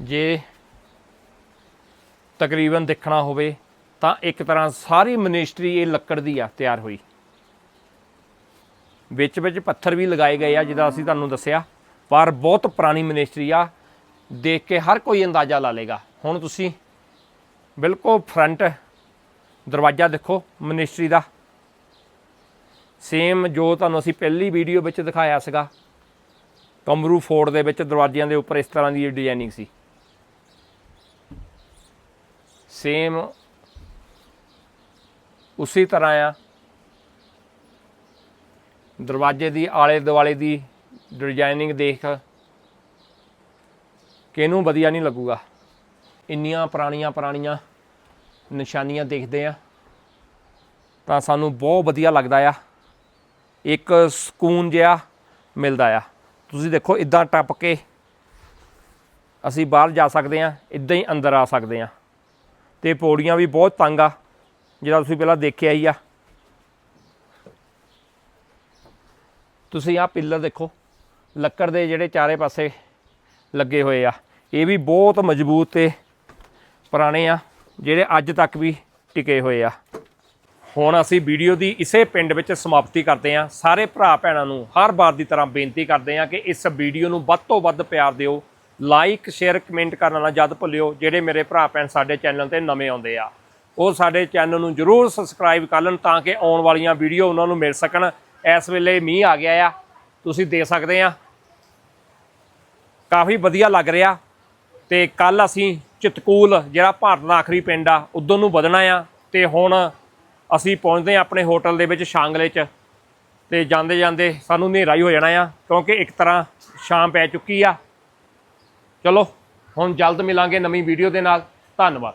ਜੇ ਤਕਰੀਬਨ ਦੇਖਣਾ ਹੋਵੇ ਤਾਂ ਇੱਕ ਤਰ੍ਹਾਂ ਸਾਰੀ ਮਨਿਸਟਰੀ ਇਹ ਲੱਕੜ ਦੀ ਆ, ਤਿਆਰ ਹੋਈ। ਵਿੱਚ ਵਿੱਚ ਪੱਥਰ ਵੀ ਲਗਾਏ ਗਏ ਆ ਜਿਹਦਾ ਅਸੀਂ ਤੁਹਾਨੂੰ ਦੱਸਿਆ। ਪਰ ਬਹੁਤ ਪੁਰਾਣੀ ਮਨਿਸਟਰੀ ਆ, ਦੇਖ ਕੇ ਹਰ ਕੋਈ ਅੰਦਾਜ਼ਾ ਲਾ ਲੇਗਾ ਹੁਣ ਤੁਸੀਂ ਬਿਲਕੁਲ ਫਰੰਟ ਦਰਵਾਜ਼ਾ ਦੇਖੋ ਮਨਿਸਟਰੀ ਦਾ। ਸੇਮ ਜੋ ਤੁਹਾਨੂੰ ਅਸੀਂ ਪਹਿਲੀ ਵੀਡੀਓ ਵਿੱਚ ਦਿਖਾਇਆ ਸੀਗਾ, ਕਮਰੂ ਫੋਰਡ ਦੇ ਵਿੱਚ ਦਰਵਾਜ਼ਿਆਂ ਦੇ ਉੱਪਰ ਇਸ ਤਰ੍ਹਾਂ ਦੀ ਡਿਜ਼ਾਈਨਿੰਗ ਸੀ। ਸੇਮ ਉਸੇ ਤਰ੍ਹਾਂ ਆ। ਦਰਵਾਜ਼ੇ ਦੀ, ਆਲੇ ਦੁਆਲੇ ਦੀ ਡਿਜ਼ਾਈਨਿੰਗ ਦੇਖ। ਕਿਹਨੂੰ ਵਧੀਆ ਨਹੀਂ ਲੱਗੂਗਾ। ਇੰਨੀਆਂ ਪੁਰਾਣੀਆਂ ਪੁਰਾਣੀਆਂ ਨਿਸ਼ਾਨੀਆਂ ਦੇਖਦੇ ਆ। ਤਾਂ ਸਾਨੂੰ ਬਹੁਤ ਵਧੀਆ ਲੱਗਦਾ ਆ। ਇੱਕ ਸਕੂਨ ਜਿਹਾ ਮਿਲਦਾ ਆ। ਤੁਸੀਂ ਦੇਖੋ, ਇਦਾਂ ਟੱਪ ਕੇ ਅਸੀਂ ਬਾਹਰ ਜਾ ਸਕਦੇ ਆ, ਇਦਾਂ ਹੀ ਅੰਦਰ ਆ ਸਕਦੇ ਆ। ਤੇ ਪੌੜੀਆਂ ਵੀ ਬਹੁਤ ਤੰਗ ਆ, ਜਿਹੜਾ ਤੁਸੀਂ ਪਹਿਲਾਂ ਦੇਖਿਆ ਹੀ ਆ। ਤੁਸੀਂ ਆਹ ਪਿੱਲਰ ਦੇਖੋ, ਲੱਕੜ ਦੇ ਜਿਹੜੇ ਚਾਰੇ ਪਾਸੇ ਲੱਗੇ ਹੋਏ ਆ। ਇਹ ਵੀ ਬਹੁਤ ਮਜ਼ਬੂਤ ਤੇ ਪੁਰਾਣੇ ਆ, ਜਿਹੜੇ ਅੱਜ ਤੱਕ ਵੀ ਟਿਕੇ ਹੋਏ ਆ। ਹੁਣ ਅਸੀਂ ਵੀਡੀਓ ਦੀ ਇਸੇ ਪਿੰਡ ਵਿੱਚ ਸਮਾਪਤੀ ਕਰਦੇ ਹਾਂ। ਸਾਰੇ ਭਰਾ ਭੈਣਾਂ ਨੂੰ ਹਰ ਵਾਰ ਦੀ ਤਰ੍ਹਾਂ ਬੇਨਤੀ ਕਰਦੇ ਹਾਂ ਕਿ ਇਸ ਵੀਡੀਓ ਨੂੰ ਵੱਧ ਤੋਂ ਵੱਧ ਪਿਆਰ ਦਿਓ। ਲਾਈਕ ਸ਼ੇਅਰ ਕਮੈਂਟ ਕਰਨਾ ਨਾ ਜਦ ਭੁੱਲਿਓ, ਜਿਹੜੇ ਮੇਰੇ ਭਰਾ ਭੈਣ ਸਾਡੇ ਚੈਨਲ ਤੇ ਨਵੇਂ ਆਉਂਦੇ ਆ। ਉਹ ਸਾਡੇ ਚੈਨਲ ਨੂੰ ਜਰੂਰ ਸਬਸਕ੍ਰਾਈਬ ਕਰ ਲੈਣ ਤਾਂ ਕਿ ਆਉਣ ਵਾਲੀਆਂ ਵੀਡੀਓ ਉਹਨਾਂ ਨੂੰ ਮਿਲ ਸਕਣ। ਇਸ ਵੇਲੇ ਮੀਂਹ ਆ ਗਿਆ ਆ। ਤੁਸੀਂ ਦੇ ਸਕਦੇ ਆ। ਕਾਫੀ ਵਧੀਆ ਲੱਗ ਰਿਹਾ। ਤੇ ਕੱਲ ਅਸੀਂ ਚਿਤਕੂਲ, ਜਿਹੜਾ ਭਾਰਤ ਦਾ ਆਖਰੀ ਪਿੰਡ ਆ ਉਦੋਂ ਨੂੰ ਵਧਣਾ ਆ। ਤੇ ਹੁਣ ਅਸੀਂ ਪਹੁੰਚਦੇ ਆ ਆਪਣੇ ਹੋਟਲ ਦੇ ਵਿੱਚ ਸ਼ਾਂਗਲੇ 'ਚ। ਤੇ ਜਾਂਦੇ ਜਾਂਦੇ ਸਾਨੂੰ ਹਨੇਰਾ ਹੀ ਹੋ ਜਾਣਾ ਆ, ਕਿਉਂਕਿ ਇੱਕ ਤਰ੍ਹਾਂ ਸ਼ਾਮ ਪੈ ਚੁੱਕੀ ਆ। ਚਲੋ ਹੁਣ ਜਲਦ ਮਿਲਾਂਗੇ ਨਵੀਂ ਵੀਡੀਓ ਦੇ ਨਾਲ। ਧੰਨਵਾਦ।